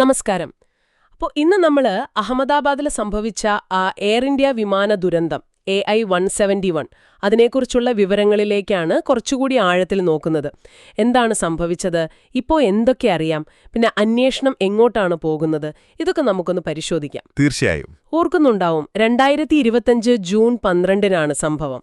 നമസ്കാരം. അപ്പോൾ ഇന്ന് നമ്മൾ അഹമ്മദാബാദിൽ സംഭവിച്ച ആ എയർ ഇന്ത്യ വിമാന ദുരന്തം A I one seventy one അതിനെക്കുറിച്ചുള്ള വിവരങ്ങളിലേക്കാണ് കുറച്ചുകൂടി ആഴത്തിൽ നോക്കുന്നത്. എന്താണ് സംഭവിച്ചത്? ഇപ്പോൾ എന്തൊക്കെ അറിയാം? പിന്നെ അന്വേഷണം എങ്ങോട്ടാണ് പോകുന്നത്? ഇതൊക്കെ നമുക്കൊന്ന് പരിശോധിക്കാം. തീർച്ചയായും. ഓർക്കുന്നുണ്ടാവും രണ്ടായിരത്തി ജൂൺ പന്ത്രണ്ടിനാണ് സംഭവം.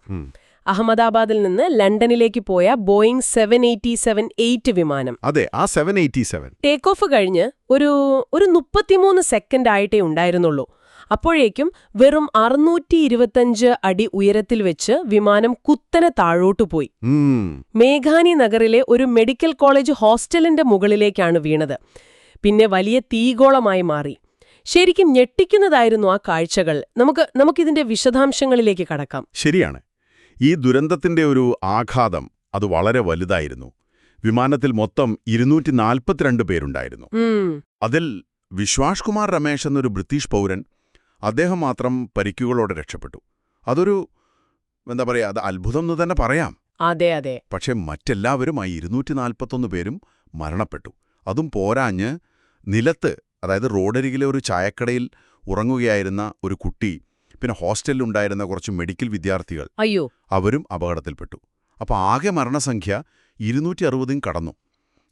അഹമ്മദാബാദിൽ നിന്ന് ലണ്ടനിലേക്ക് പോയ Boeing seven eighty seven eight വിമാനം. അതെ ആ seven eighty seven take off കഴിഞ്ഞ് ഒരു ഒരു മുപ്പത്തിമൂന്ന് സെക്കൻഡ് ആയിട്ടേ ഉണ്ടായിരുന്നുള്ളൂ. അപ്പോഴേക്കും വെറും അറുന്നൂറ്റി ഇരുപത്തഞ്ച് അടി ഉയരത്തിൽ വെച്ച് വിമാനം കുത്തനെ താഴോട്ടു പോയി. മേഘാനി നഗറിലെ ഒരു മെഡിക്കൽ കോളേജ് ഹോസ്റ്റലിന്റെ മുകളിലേക്കാണ് വീണത്. പിന്നെ വലിയ തീഗോളമായി മാറി. ശരിക്കും ഞെട്ടിക്കുന്നതായിരുന്നു ആ കാഴ്ചകൾ. നമുക്ക് നമുക്കിതിന്റെ വിശദാംശങ്ങളിലേക്ക് കടക്കാം. ശരിയാണ്. ഈ ദുരന്തത്തിന്റെ ഒരു ആഘാതം അത് വളരെ വലുതായിരുന്നു. വിമാനത്തിൽ മൊത്തം ഇരുന്നൂറ്റി നാൽപ്പത്തിരണ്ട് പേരുണ്ടായിരുന്നു അതിൽ വിശ്വാസ് കുമാർ രമേശ് എന്നൊരു ബ്രിട്ടീഷ് പൗരൻ അദ്ദേഹം മാത്രം പരിക്കുകളോടെ രക്ഷപ്പെട്ടു. അതൊരു എന്താ പറയുക അത് അത്ഭുതം എന്ന് തന്നെ പറയാം. അതെ അതെ. പക്ഷെ മറ്റെല്ലാവരും ആ ഇരുന്നൂറ്റി നാൽപ്പത്തൊന്ന് പേരും മരണപ്പെട്ടു. അതും പോരാഞ്ഞ് നിലത്ത് അതായത് റോഡരികിലെ ഒരു ചായക്കടയിൽ ഉറങ്ങുകയായിരുന്ന ഒരു കുട്ടി പിന്നെ ഹോസ്റ്റലിലുണ്ടായിരുന്ന കുറച്ച് മെഡിക്കൽ വിദ്യാർത്ഥികൾ അയ്യോ. അവരും അപകടത്തിൽപ്പെട്ടു. അപ്പോൾ ആകെ മരണസംഖ്യ ഇരുന്നൂറ്റി അറുപതും കടന്നു.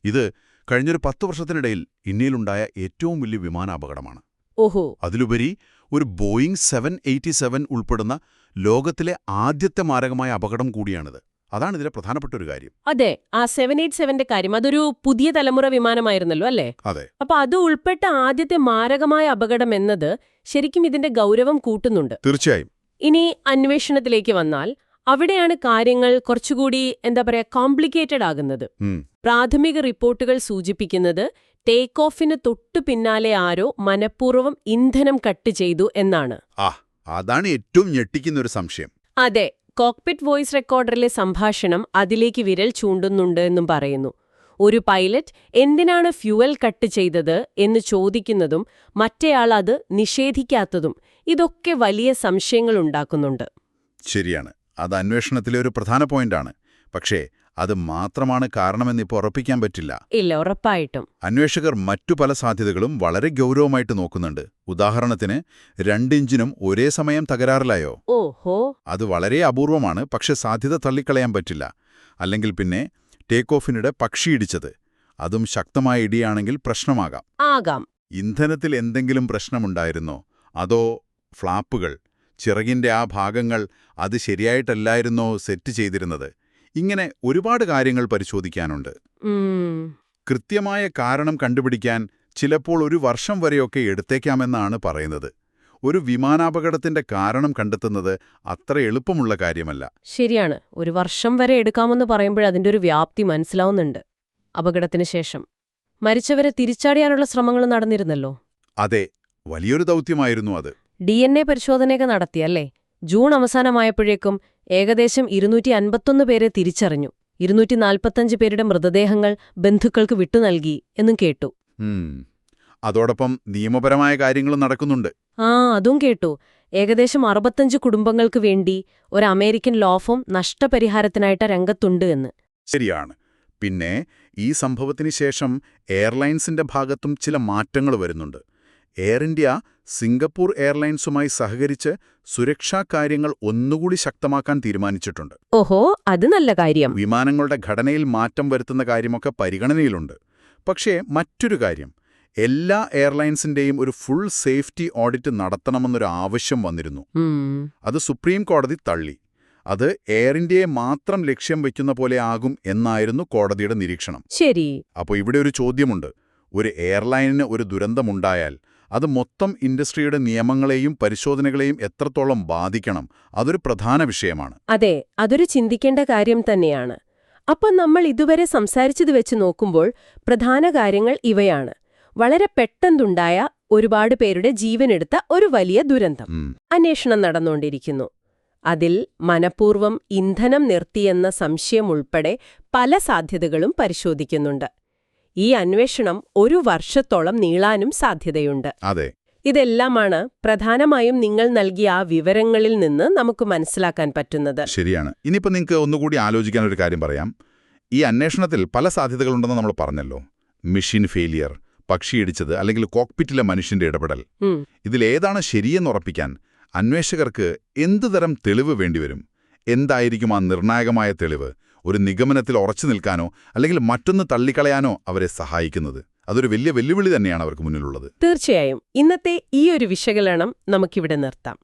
ഇത് കഴിഞ്ഞൊരു പത്ത് വർഷത്തിനിടയിൽ ഇന്ത്യയിലുണ്ടായ ഏറ്റവും വലിയ വിമാന അപകടമാണ് ഓഹോ. അതിലുപരി ഒരു ബോയിങ് സെവൻ എയ്റ്റി സെവൻ ഉൾപ്പെടുന്ന ലോകത്തിലെ ആദ്യത്തെ മാരകമായ അപകടം കൂടിയാണിത്. അതാണ് ഇതിലെ പ്രധാനപ്പെട്ട ഒരു കാര്യം. അതെ ആ സെവൻ എയ്റ്റ് സെവന്റെ കാര്യം. അതൊരു പുതിയ തലമുറ വിമാനമായിരുന്നല്ലോ അല്ലേ? അതെ. അപ്പൊ അത് ഉൾപ്പെട്ട ആദ്യത്തെ മാരകമായ അപകടം എന്നത് ശരിക്കും ഇതിന്റെ ഗൗരവം കൂട്ടുന്നുണ്ട്. തീർച്ചയായും. ഇനി അന്വേഷണത്തിലേക്ക് വന്നാൽ അവിടെയാണ് കാര്യങ്ങൾ കുറച്ചുകൂടി എന്താ പറയാ കോംപ്ലിക്കേറ്റഡ് ആകുന്നത്. പ്രാഥമിക റിപ്പോർട്ടുകൾ സൂചിപ്പിക്കുന്നത് ടേക്ക് ഓഫിന് തൊട്ടു പിന്നാലെ ആരോ മനഃപൂർവം ഇന്ധനം കട്ട് ചെയ്തു എന്നാണ്. ആ അതാണ് ഏറ്റവും ഞെട്ടിക്കുന്ന ഒരു സംശയം. അതെ കോക്പിറ്റ് വോയിസ് റെക്കോർഡറിലെ സംഭാഷണം അതിലേക്ക് വിരൽ ചൂണ്ടുന്നുണ്ട് എന്നും പറയുന്നു. ഒരു പൈലറ്റ് എന്തിനാണ് ഫ്യൂവൽ കട്ട് ചെയ്തത് എന്ന് ചോദിക്കുന്നതും മറ്റേയാൾ അത് നിഷേധിക്കാത്തതും ഇതൊക്കെ വലിയ സംശയങ്ങൾ ഉണ്ടാക്കുന്നുണ്ട്. ശരിയാണ്. അത് അന്വേഷണത്തിലെ ഒരു പ്രധാന പോയിന്റാണ്. പക്ഷേ അത് മാത്രമാണ് കാരണമെന്നിപ്പോൾ ഉറപ്പിക്കാൻ പറ്റില്ല. ഇല്ല ഉറപ്പായിട്ടും. അന്വേഷകർ മറ്റു പല സാധ്യതകളും വളരെ ഗൗരവമായിട്ട് നോക്കുന്നുണ്ട്. ഉദാഹരണത്തിന് രണ്ടിഞ്ചിനും ഒരേ സമയം തകരാറിലായോ? ഓഹോ. അത് വളരെ അപൂർവമാണ് പക്ഷെ സാധ്യത തള്ളിക്കളയാൻ പറ്റില്ല. അല്ലെങ്കിൽ പിന്നെ ടേക്ക് ഓഫിനിടെ പക്ഷിയിടിച്ചത് അതും ശക്തമായ ഇടിയാണെങ്കിൽ പ്രശ്നമാകാം. ആകാം. ഇന്ധനത്തിൽ എന്തെങ്കിലും പ്രശ്നമുണ്ടായിരുന്നോ? അതോ ഫ്ലാപ്പുകൾ? ചിറകിന്റെ ആ ഭാഗങ്ങൾ അത് ശരിയായിട്ടല്ലായിരുന്നോ സെറ്റ് ചെയ്തിരുന്നത്? ഇങ്ങനെ ഒരുപാട് കാര്യങ്ങൾ പരിശോധിക്കാനുണ്ട്. കൃത്യമായ കാരണം കണ്ടുപിടിക്കാൻ ചിലപ്പോൾ ഒരു വർഷം വരെയൊക്കെ എടുത്തേക്കാമെന്നാണ് പറയുന്നത്. ഒരു വിമാനാപകടത്തിന്റെ കാരണം കണ്ടെത്തുന്നത് അത്ര എളുപ്പമുള്ള കാര്യമല്ല. ശരിയാണ്. ഒരു വർഷം വരെ എടുക്കാമെന്ന് പറയുമ്പോൾ അതിന്റെ ഒരു വ്യാപ്തി മനസ്സിലാവുന്നുണ്ട്. അപകടത്തിന് ശേഷം. മരിച്ചവരെ തിരിച്ചടിയാനുള്ള ശ്രമങ്ങൾ നടന്നിരുന്നല്ലോ? അതെ. വലിയൊരു ദൗത്യമായിരുന്നു അത്. ഡി എൻ എ പരിശോധനയൊക്കെ നടത്തിയല്ലേ ജൂൺ അവസാനമായപ്പോഴേക്കും ഏകദേശം ഇരുന്നൂറ്റി അൻപത്തൊന്ന് പേരെ തിരിച്ചറിഞ്ഞു. ഇരുന്നൂറ്റി നാൽപ്പത്തഞ്ച് പേരുടെ മൃതദേഹങ്ങൾ ബന്ധുക്കൾക്ക് വിട്ടുനൽകി എന്നും കേട്ടു. അതോടൊപ്പം നിയമപരമായ കാര്യങ്ങളും നടക്കുന്നുണ്ട്. ആ അതും കേട്ടു. ഏകദേശം അറുപത്തഞ്ച് കുടുംബങ്ങൾക്ക് വേണ്ടി ഒരു അമേരിക്കൻ ലോഫോം നഷ്ടപരിഹാരത്തിനായിട്ട് രംഗത്തുണ്ട് എന്ന്. ശരിയാണ്. പിന്നെ ഈ സംഭവത്തിന് ശേഷം എയർലൈൻസിന്റെ ഭാഗത്തും ചില മാറ്റങ്ങൾ വരുന്നുണ്ട്. എയർ ഇന്ത്യ സിംഗപ്പൂർ എയർലൈൻസുമായി സഹകരിച്ച് സുരക്ഷാ കാര്യങ്ങൾ ഒന്നുകൂടി ശക്തമാക്കാൻ തീരുമാനിച്ചിട്ടുണ്ട്. ഓഹോ അത് നല്ല കാര്യം. വിമാനങ്ങളുടെ ഘടനയിൽ മാറ്റം വരുത്തുന്ന കാര്യമൊക്കെ പരിഗണനയിലുണ്ട്. പക്ഷേ മറ്റൊരു കാര്യം എല്ലാ എയർലൈൻസിന്റെയും ഒരു ഫുൾ സേഫ്റ്റി ഓഡിറ്റ് നടത്തണമെന്നൊരു ആവശ്യം വന്നിരുന്നു. അത് സുപ്രീം കോടതി തള്ളി. അത് എയർ ഇന്ത്യയെ മാത്രം ലക്ഷ്യം വയ്ക്കുന്ന പോലെ ആകും എന്നായിരുന്നു കോടതിയുടെ നിരീക്ഷണം. ശരി. അപ്പോൾ ഇവിടെ ഒരു ചോദ്യമുണ്ട്. ഒരു എയർലൈനിന് ഒരു ദുരന്തമുണ്ടായാൽ അത് മൊത്തം ഇൻഡസ്ട്രിയുടെ നിയമങ്ങളെയും പരിശോധനകളെയും എത്രത്തോളം ബാധിക്കണം അതൊരു പ്രധാന വിഷയമാണ്. അതെ അതൊരു ചിന്തിക്കേണ്ട കാര്യം തന്നെയാണ്. അപ്പൊ നമ്മൾ ഇതുവരെ സംസാരിച്ചത് വെച്ച് നോക്കുമ്പോൾ പ്രധാന കാര്യങ്ങൾ ഇവയാണ്. വളരെ പെട്ടെന്നുണ്ടായ ഒരുപാട് പേരുടെ ജീവനെടുത്ത ഒരു വലിയ ദുരന്തം. അന്വേഷണം നടന്നുകൊണ്ടിരിക്കുന്നു അതിൽ മനഃപൂർവം ഇന്ധനം നിർത്തിയെന്ന സംശയമുൾപ്പെടെ പല സാധ്യതകളും പരിശോധിക്കുന്നുണ്ട്. ഈ അന്വേഷണം ഒരു വർഷത്തോളം നീളാനും സാധ്യതയുണ്ട്. അതെ. ഇതെല്ലാമാണ് പ്രധാനമായും നിങ്ങൾ നൽകിയ ആ വിവരങ്ങളിൽ നിന്ന് നമുക്ക് മനസ്സിലാക്കാൻ പറ്റുന്നത്. ശരിയാണ്. ഇനിയിപ്പോൾ നിങ്ങൾക്ക് ഒന്നുകൂടി ആലോചിക്കാൻ ഒരു കാര്യം പറയാം. ഈ അന്വേഷണത്തിൽ പല സാധ്യതകളുണ്ടെന്ന് നമ്മൾ പറഞ്ഞല്ലോ. മെഷീൻ ഫെയിലിയർ പക്ഷി പക്ഷിയിടിച്ചത് അല്ലെങ്കിൽ കോക്പിറ്റിലെ മനുഷ്യന്റെ ഇടപെടൽ. ഇതിലേതാണ് ശരിയെന്ന് ഉറപ്പിക്കാൻ അന്വേഷകർക്ക് എന്തുതരം തെളിവ് വേണ്ടിവരും? എന്തായിരിക്കും ആ നിർണായകമായ തെളിവ്? ഒരു നിഗമനത്തിൽ ഉറച്ചു നിൽക്കാനോ അല്ലെങ്കിൽ മറ്റൊന്ന് തള്ളിക്കളയാനോ അവരെ സഹായിക്കുന്നത്. അതൊരു വലിയ വെല്ലുവിളി തന്നെയാണ് അവർക്ക് മുന്നിലുള്ളത്. തീർച്ചയായും. ഇന്നത്തെ ഈ ഒരു വിശകലനം നമുക്കിവിടെ നിർത്താം.